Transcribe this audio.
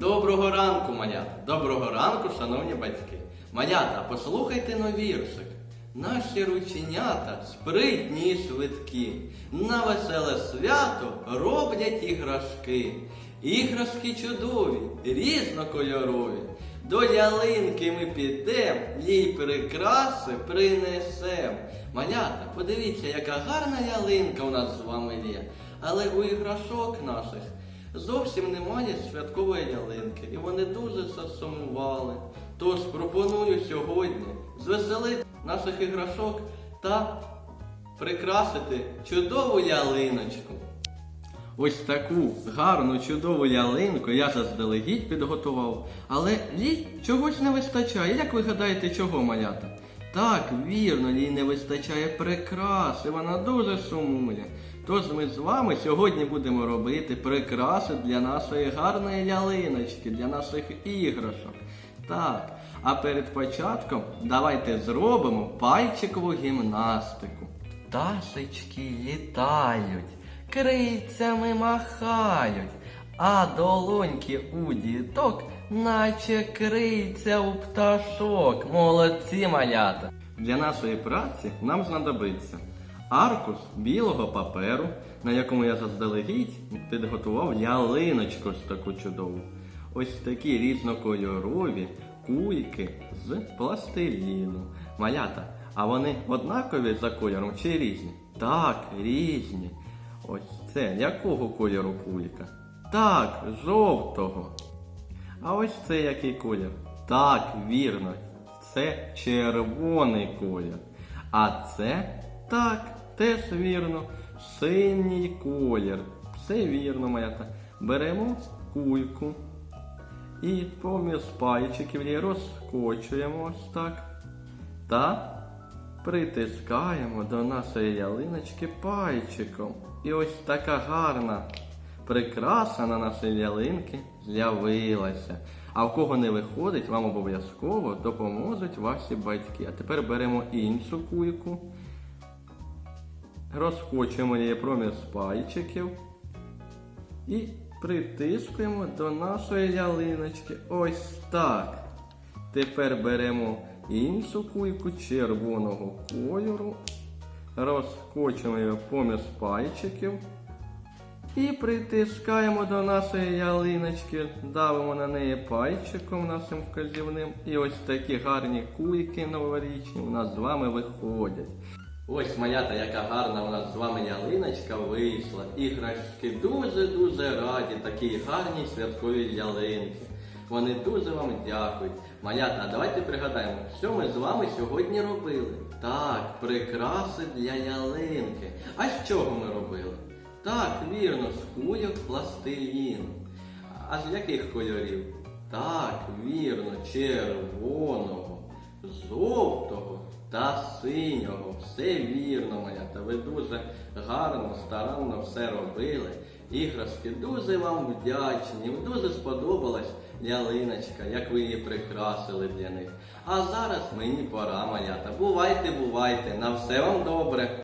Доброго ранку, малята! Доброго ранку, шановні батьки! Малята, послухайте но віршик. Наші рученята спритні й швидкі, на веселе свято роблять іграшки. Іграшки чудові, різнокольорові. До ялинки ми підем, їй прикраси принесем. Малята, подивіться, яка гарна ялинка у нас з вами є. Але у іграшок наших зовсім немає святкової ялинки, і вони дуже засумували. Тож пропоную сьогодні звеселити наших іграшок та прикрасити чудову ялиночку. Ось таку гарну чудову ялинку я заздалегідь підготував, але їй чогось не вистачає. Як ви гадаєте, чого малята? Так, вірно, їй не вистачає прикраси, вона дуже сумує. Тож ми з вами сьогодні будемо робити прикраси для нашої гарної ялиночки, для наших іграшок. Так, а перед початком давайте зробимо пальчикову гімнастику. Пташечки літають, крильцями махають, а долоньки у діток, наче крильця у пташок. Молодці малята! Для нашої праці нам знадобиться аркуш білого паперу, на якому я заздалегідь підготував ялиночку з таку чудову. Ось такі різнокольорові кульки з пластиліну. Малята, а вони однакові за кольором чи різні? Так, різні. Ось це якого кольору кулька? Так, жовтого. А ось це який колір? Так, вірно, це червоний колір. А це так, теж вірно, синій колір. Все вірно, малята. Беремо кульку і поміж пальчиків її розкочуємо ось так. Та притискаємо до нашої ялиночки пальчиком. І ось така гарна прикраса на нашій ялинки з'явилася. А в кого не виходить, вам обов'язково допоможуть ваші батьки. А тепер беремо іншу кульку, розкочуємо її проміж пальчиків і притискуємо до нашої ялиночки. Ось так. Тепер беремо іншу кульку червоного кольору, розкочуємо її поміж пальчиків. І притискаємо до нашої ялиночки, давимо на неї пальчиком нашим вказівним. І ось такі гарні кульки новорічні у нас з вами виходять. Ось малята, яка гарна у нас з вами ялиночка вийшла. Іграшки дуже-дуже раді такій гарній святковій ялинки. Вони дуже вам дякують. Малята, давайте пригадаємо, що ми з вами сьогодні робили. Так, прикраси для ялинки. А з чого ми робили? Так, вірно, з кульок пластилін. А з яких кольорів? Так, вірно, червоного, жовтого та синього. Все вірно, моя. Та ви дуже гарно, старанно все робили. Іграшки дуже вам вдячні. Дуже сподобалась ялиночка, як ви її прикрасили для них. А зараз мені пора, моя. Та Бувайте, бувайте, на все вам добре.